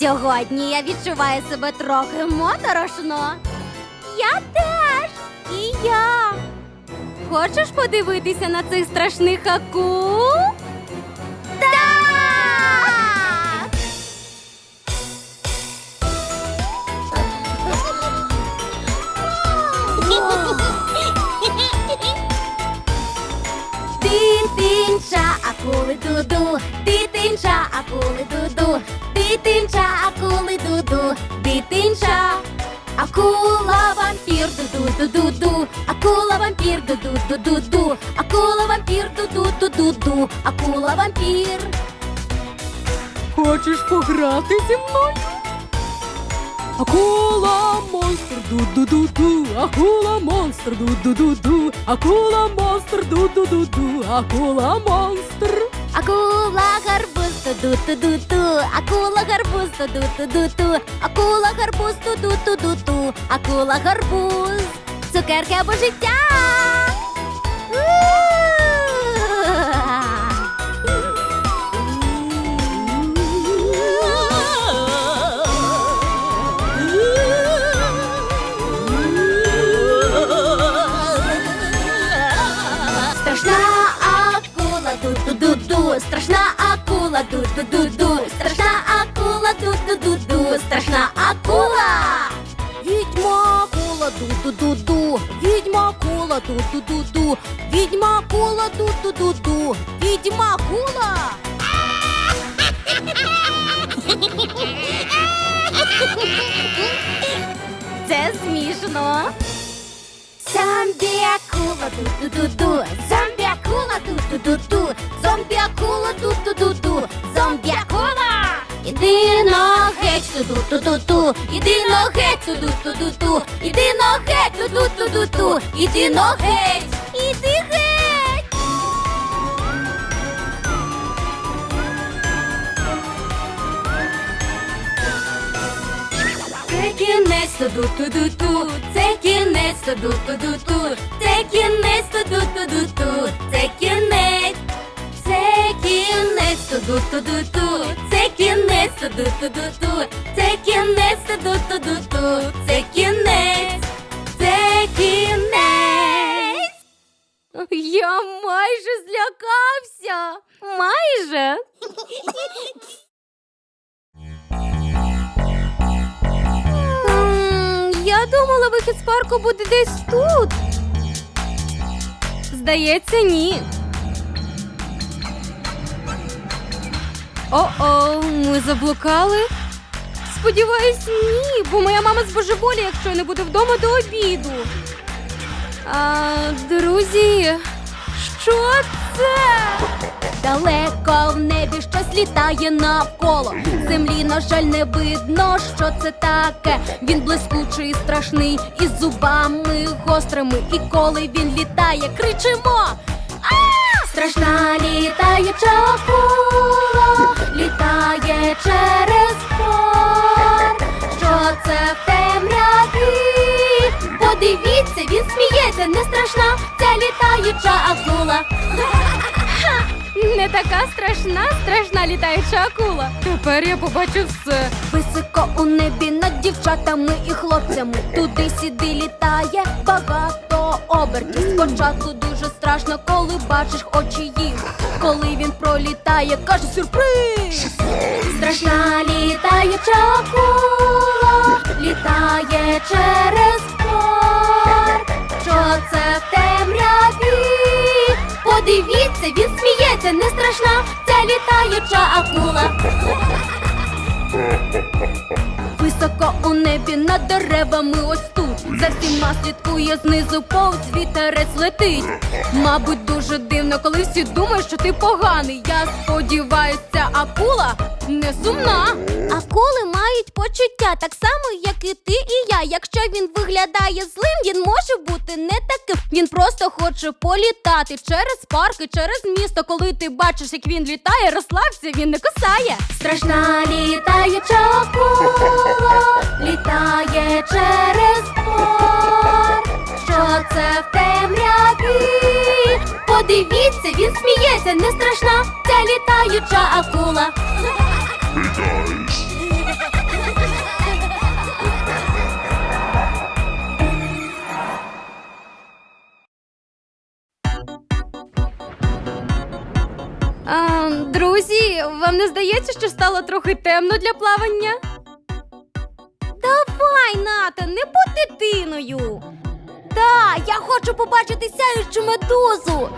Сьогодні я відчуваю себе трохи моторошно. Я теж. І я. Хочеш подивитися на цих страшних акул? Дитинча, акули дуду, дитинча, акули дуду, дитинча, акули дуду, дитинча, акула вампір дуду дуду ду, акула вампір дуду дуду ду, акула вампір дуду дуду ду, акула вампір. Хочеш пограти зі мною? Акула монстр ду-ду-ду-ду, акула монстр ду-ду-ду-ду, акула монстр ду-ду-ду-ду, акула монстр. Акула гарбуз ду ту ду ту акула гарбуз ду ту ду ту акула гарбуз ду ду ду ду акула гарбуз. Цукерки або життя. Страшна акула ду-ду-ду-ду, страшна акула ду-ду-ду-ду, страшна акула ду-ду-ду-ду, страшна акула. Відьма акула ду-ду-ду-ду, відьма акула ду-ду-ду-ду, відьма акула ду-ду-ду-ду, відьма акула. Це смішно. Зомбі акула ду-ду-ду-ду, ду-ду-ду-ду, іди на геть ду-ду-ду-ду, іди на геть ду-ду-ду-ду, іди на геть, іди геть. Це кінець ту-ду-ту-ду-ту, це кінець ту-ду-ту-ду-ту, це кінець ту-ду-ту-ду-ту, це кінець, це кінець ту-ду-ту-ду-ту, це кінець ту-ду-ту-ду-ту, це кінець, це кінець. Я майже злякався. Майже. Я думала, вихід з парку буде десь тут. Здається, ні. О-о, ми заблукали. Сподіваюсь, ні, бо моя мама збожеволі, якщо я не буду вдома до обіду. А, друзі, що це? Далеко в небі щось літає навколо. Землі, на жаль, не видно, що це таке. Він блискучий, страшний, із зубами гострими. І коли він літає, кричимо. Страшна літаюча акула літає через сміється, не страшна ця літаюча акула. Ха! Не така страшна, страшна літаюча акула. Тепер я побачу все. Високо у небі над дівчатами і хлопцями. Туди сюди літає багато обертів. Спочатку дуже страшно, коли бачиш очі їх. Коли він пролітає, каже сюрприз. Страшна літаюча акула літає через це в темряві? Подивіться, він сміється, не страшна ця літаюча акула. Високо у небі над деревами ось тут. За всіма слідкує знизу повз вітерець летить. Мабуть, дуже дивно, коли всі думають, що ти поганий. Я сподіваюся, ця акула не сумна. Акули мають почуття, так само, як і ти і я. Якщо він виглядає злим, він може бути не таким. Він просто хоче політати через парки, через місто. Коли ти бачиш, як він літає, розслабся, він не кусає. Страшна літаюча акула літає через парк. Що це в темряві? Подивіться, це не страшна, це літаюча акула. Друзі, вам не здається, що стало трохи темно для плавання? Давай, Ната, не будь дитиною. Та, я хочу побачити сяючу медузу.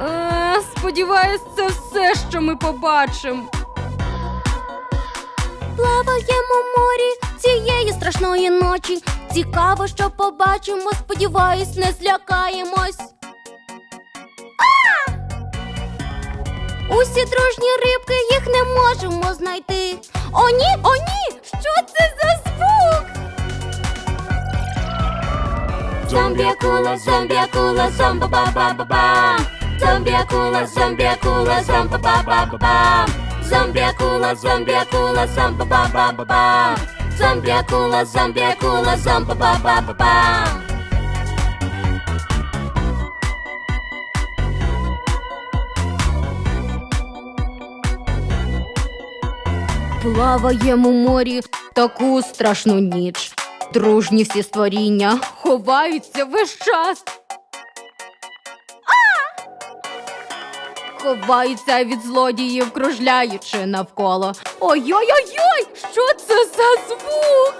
Е, сподіваюсь, це все, що ми побачимо. Плаваємо в морі цієї страшної ночі. Цікаво, що побачимо. Сподіваюсь, не злякаємось. Усі дружні рибки їх не можемо знайти. О, ні, о, ні! Що це за звук? Зомбі-акула, зомбі-акула, зомба-ба-ба-ба-ба. Зомбі-акула, зомбі-акула, зомба-ба-ба-ба-ба. Зомбі-акула, зомбі-акула, зомба-ба-ба-ба-ба. Зомбі-акула, зомбі-акула, зомба-ба-ба-ба-ба. Плаваємо в морі таку страшну ніч. Дружні всі створіння ховаються весь час. Ховаються від злодіїв, кружляючи навколо. Ой-ой-ой! Що це за звук?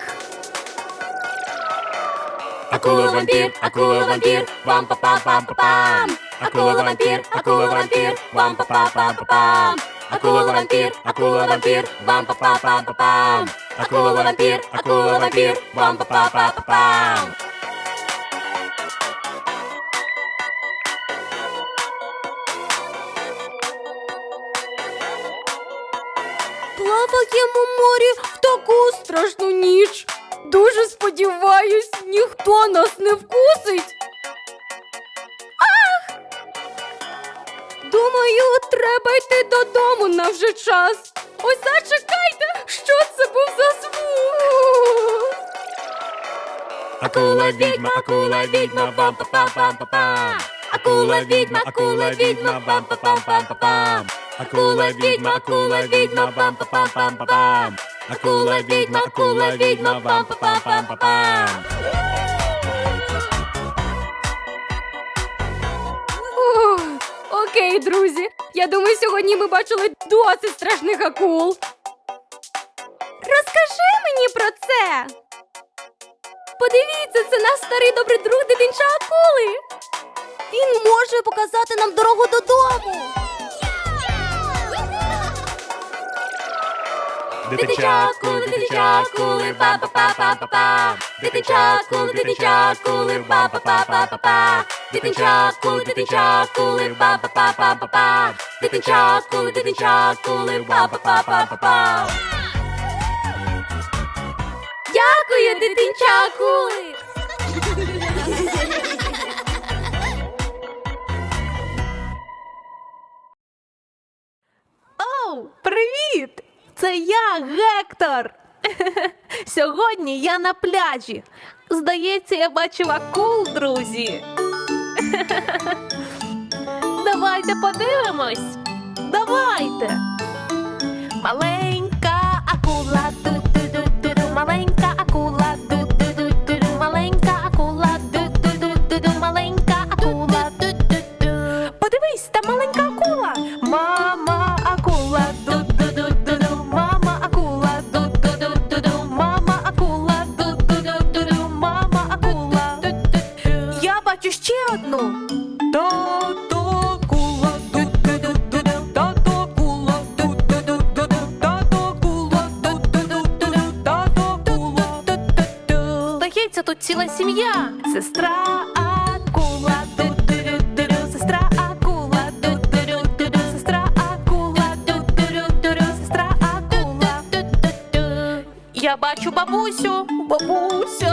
Акула вампір, акула вампір, вам па пам пам па пам. Акула вампір, акула вампір, вам па пам пам па пам. Акула вампір, акула вампір, вам па пам пам па пам. Акула вампір, акула вампір, вам па пам пам па пам. Плаваємо морі в таку страшну ніч. Дуже сподіваюсь, ніхто нас не вкусить. Думаю, треба йти додому на вже час. Ось зачекайте, що це був за звук. Акула відьма, акула відьма, вам па пам пам па пам. Акула відьма, акула відьма, вам па пам пам па пам. Акула відьма, акула відьма, вам па пам пам па пам. Акула відьма, акула відьма, вам па пам пам па пам. Окей, друзі. Я думаю, сьогодні ми бачили досить страшних акул. Розкажи мені про це. Подивіться, це наш старий добрий друг дитинча акули. Він може показати нам дорогу додому. Дитинча акули, дитинча акули, пам па пам пам па пам. Дитинча акули, дитинча акули, пам па пам пам па пам. Дитинча акули, дитинча акули, пам па пам пам па пам. Дитинча акули, дитинча акули, пам па пам пам па пам. Дякую, дитинча акули. Оу, привіт! Це я, Гектор. Сьогодні я на пляжі. Здається, я бачив акул, друзі. Давайте подивимось. Давайте. Маленька акула, ту-ту-ту-ту-ту, маленька акула, ту-ту-ту-ту-ту, маленька акула, ту-ту-ту-ту-ту, маленька акула, ту-ту-ту. Подивись, там маленька акула. Мама бабусю, бабуся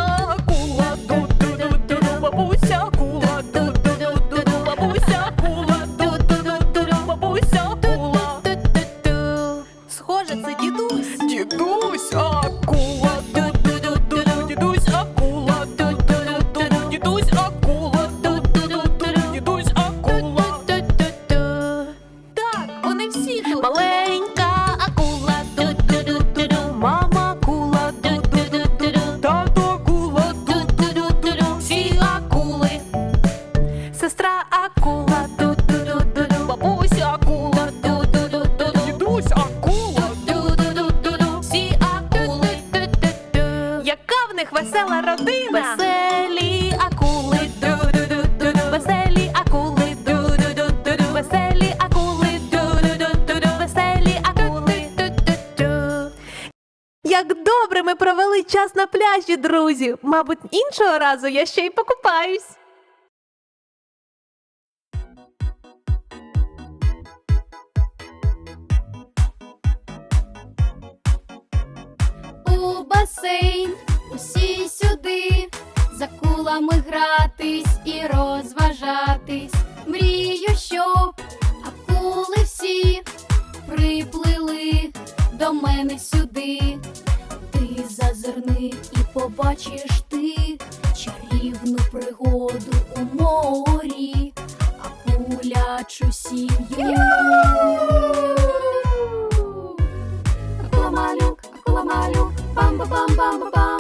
веселий час на пляжі, друзі. Мабуть, іншого разу я ще й покупаюсь. У басейн усі сюди, за кулами гратись і розважатись. Мрію, щоб акули всі приплили до мене сюди зазирни і побачиш ти чарівну пригоду у морі, акулячу сім'ю. Акула малюк, акула малюк, бам ба бам бам ба бам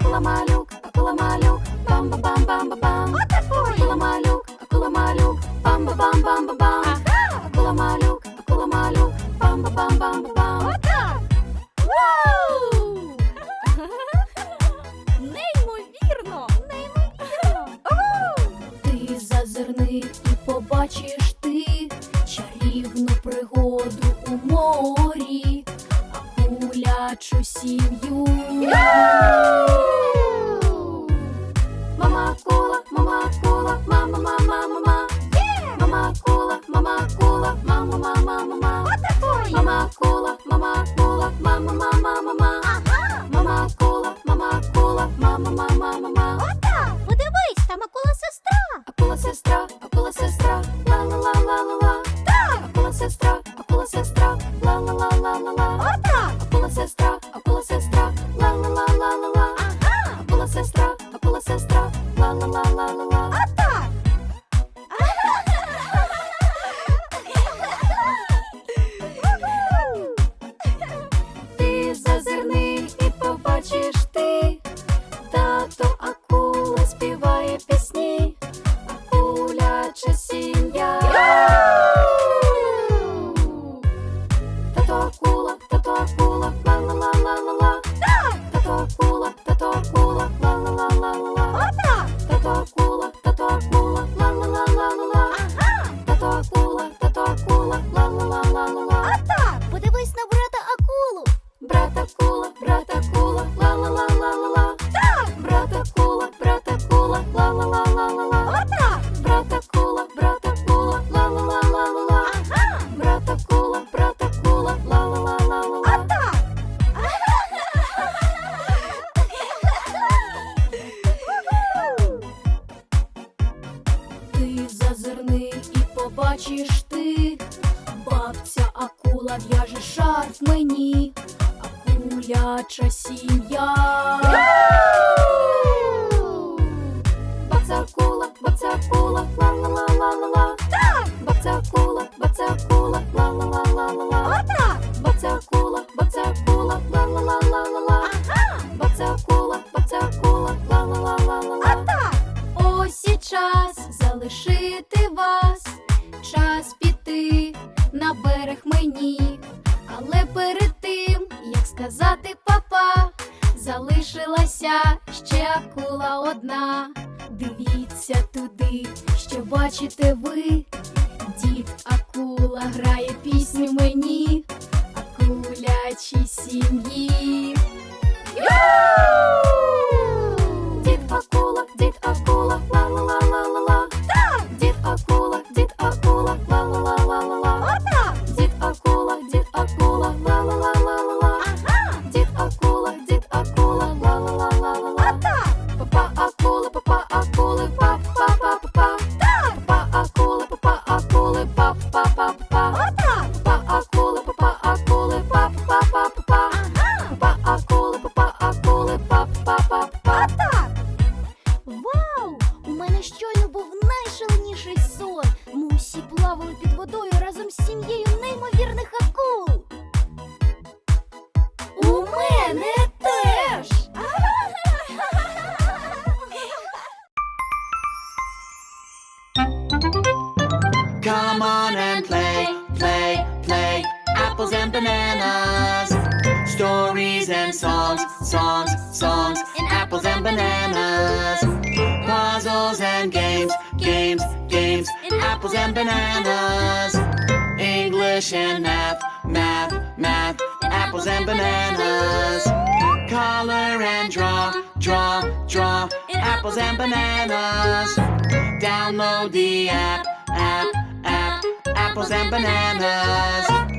Акула малюк, акула малюк, бам бам бам ба бам Акула малюк, акула малюк, бам ба бам бам ба бам Акула малюк, акула бам бам бам Братакула, брата кула, ла ла ла ла ла ла. Так! Брата кула, брата ла ла ла ла ла ла. Отак! Брата кула, брата кула, ла ла ла ла ла ла. лала-ла-ла-ла. ла Ти зазирни і побачиш ти. Бабця акула в'яже шарф мені. Дитяча сім'я. сказати папа, залишилася ще акула одна. Дивіться туди, що бачите ви. Apples and bananas. English and math, math, math. Apples and bananas. Color and draw, draw, draw. Apples and bananas. Download the app, app, app. Apples and bananas.